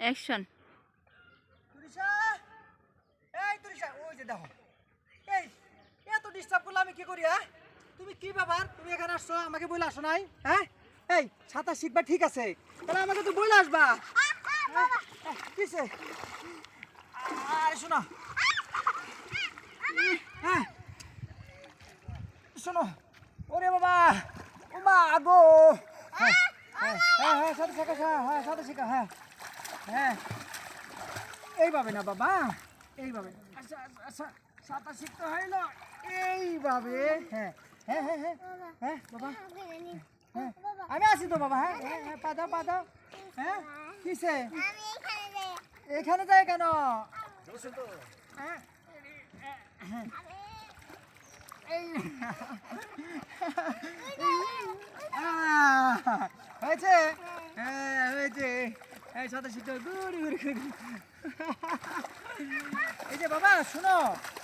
Action এই যে দেখো। এই ডিস্টার্ব করলে আমি কি করি হ্যাঁ? তুমি কি তুমি এখানে আসছো, আমাকে আসো হ্যাঁ? এই সাঁতার শিখবা ঠিক আছে। আমাকে তো আসবা। শোনো। হ্যাঁ? শোনো। ওরে বাবা! ও মা হ্যাঁ হ্যাঁ হ্যাঁ হ্যাঁ হ্যাঁ। হ্যাঁ। এইভাবে না বাবা এইভাবে। আচ্ছা আচ্ছা, আচ্ছা সাঁতার শিখতে হয় না? এইভাবে হ্যাঁ হ্যাঁ হ্যাঁ হ্যাঁ হ্যাঁ হ্যাঁ আমি আছি তো বাবা হ্যাঁ হ্যাঁ হ্যাঁ পা দাও পা দাও হ্যাঁ কিসে? এখানে যায় কেন? হ্যাঁ হ্যাঁ। হয়েছে? হ্যাঁ। এই সাথে শিখতে হবে গুড়ি গুড়ি গুড়ি এই যে বাবা শোনো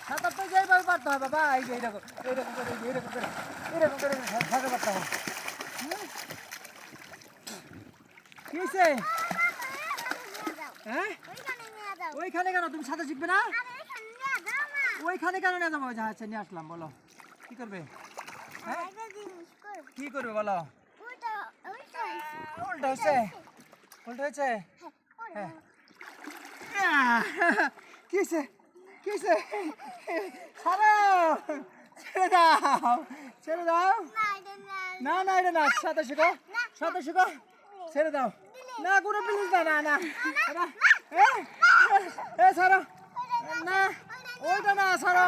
সাঁতার তো যেইভাবে পারতে হয় বাবা এই যে এইরকম এইরকম করে এইরকম করে এইরকম করে সাঁতার পারতে হয়। কি হয়েছে হ্যাঁ? ওইখানে কেন তুমি সাঁতার শিখবে না? ওইখানে কেন নিয়ে যাব? আচ্ছা নিয়ে আসলাম বলো। কি করবে? হ্যাঁ? কি করবে বলো? উল্টো হয়েছে উল্টো হয়েছে? হ্যাঁ। কিসে কিসে ছাড়ো! ছেড়ে দাও! ছেড়ে দাও! না না এটা না সাথে শিখো সাথে শিখো ছেড়ে দাও। না কোনো প্লিজ না না না। এ, ছাড়ো। না ওইটা না ছাড়ো।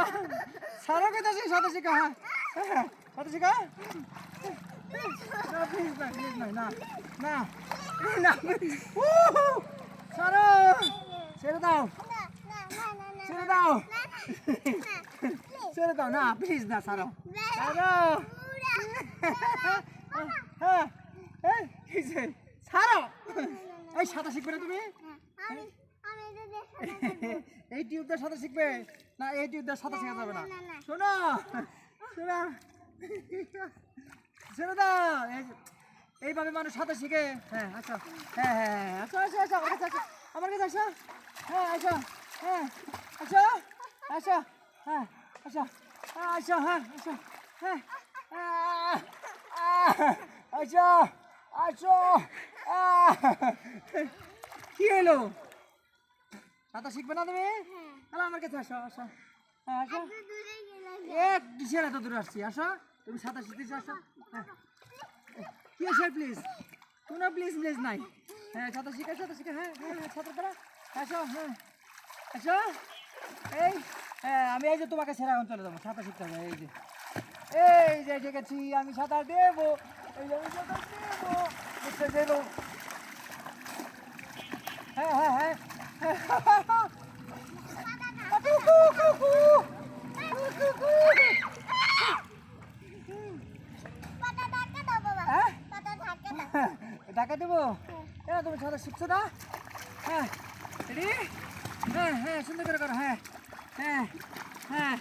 ছাড়ো কে যাচ্ছি সাথে শিখো হ্যাঁ হ্যাঁ, সাথে শিখো না প্লিজ না প্লিজ না না না না ছাড়ো ছেড়ে দাও ছেড়ে দাও ছেড়ে দাও না প্লিজ না ছাড়ো ছাড়ো হ্যাঁ ছাড়ো এই সাঁতার শিখবে না তুমি এই টিউবটার সাথে শিখবে না এই টিউবটার সাথে শেখা যাবে না। শোনো শোনো ছেড়ে দাও এই- এইভাবে মানুষ সাথে শিখে। হ্যাঁ আচ্ছা হ্যাঁ হ্যাঁ হ্যাঁ আসো আসো আসো আমার কাছে আসো। আমার কাছে আসো। হ্যাঁ আসো। হ্যাঁ আসো। আসো। হ্যাঁ আসো। হ্যাঁ আসো হ্যাঁ আসো। হ্যাঁ আহ, আসো আসো। কি হলো? সাঁতার শিখবে না তুমি? তাহলে আমার কাছে আসো আসো। হ্যাঁ আসো। এক কিসের এত দূরে আসছি? আসো। তুমি সাঁতার আসো হ্যাঁ কি আছে প্লিজ কোনো প্লিজ প্লিজ নাই হ্যাঁ সাঁতার শিখে সাঁতার শিখে হ্যাঁ হ্যাঁ হ্যাঁ সাঁতার করা আসো হ্যাঁ আসো এই হ্যাঁ আমি এই যে তোমাকে ছেড়ে এখন চলে যাব সাঁতার শিখতে হবে এই যে এই যে শিখেছি আমি সাঁতার দেবো এই আমি সাঁতার দেবো শিখতে দেবো হ্যাঁ হ্যাঁ হ্যাঁ টাকা দেবো? হ্যাঁ তুমি সাঁতার শিখছো না? হ্যাঁ হ্যাঁ হ্যাঁ সুন্দর করে করো হ্যাঁ হ্যাঁ হ্যাঁ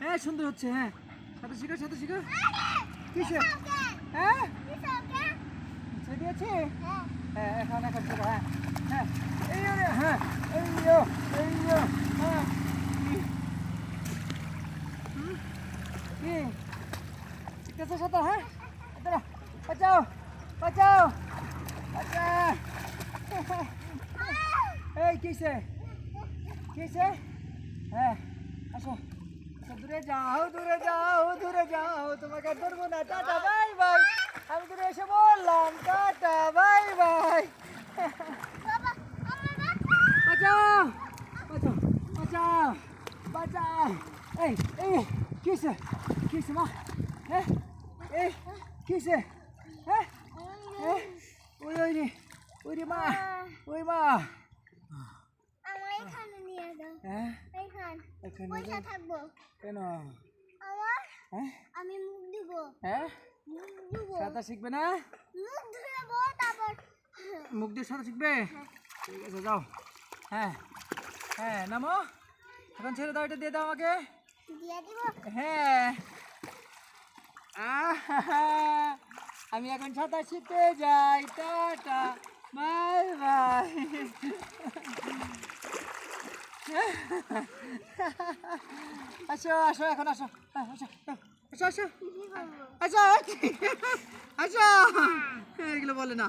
হ্যাঁ সুন্দর হচ্ছে হ্যাঁ। সাঁতার শিখো সাঁতার শিখো। কিসে? হ্যাঁ? ছেড়ে দিয়েছি? হ্যাঁ এখন এখন শেখো হ্যাঁ হ্যাঁ। এই হ্যাঁ এই এই হ্যাঁ কি? শিখতেছো সাঁতার হ্যাঁ? দাঁড়া বাঁচাও বাঁচাও বাঁচাও এই কিসে কিসে হ্যাঁ আসো আসো, দূরে যাও দূরে যাও দূরে যাও তোমাকে আর ধরবো না টাটা বাই বাই আমি দূরে এসে বললাম টাটা বাই বাই বাঁচাও বাঁচাও বাঁচাও বাঁচাও এই এই কিসে কিসে মা হ্যাঁ এই কিসে হ্যাঁ হ্যাঁ ওই ওই রে ওই রে মা ওই মা হ্যাঁ এখানে পয়সা থাকব কেন আমার হ্যাঁ আমি মুখ দিব হ্যাঁ মুখ দিব সাঁতার শিখবে না মুখ ধুবো তারপর মুখ দিয়ে সাঁতার শিখবে ঠিক আছে যাও হ্যাঁ হ্যাঁ নামো এখন ছেড়ে দাও এটা দিয়ে দাও আমাকে দিয়ে দিব হ্যাঁ আহা, আমি এখন সাঁতার শিখতে যাই, টাটা, বাই বাই। আসো আসো, এখন আসো আসো আসো আসো আসো আসো। এগুলো বলে না।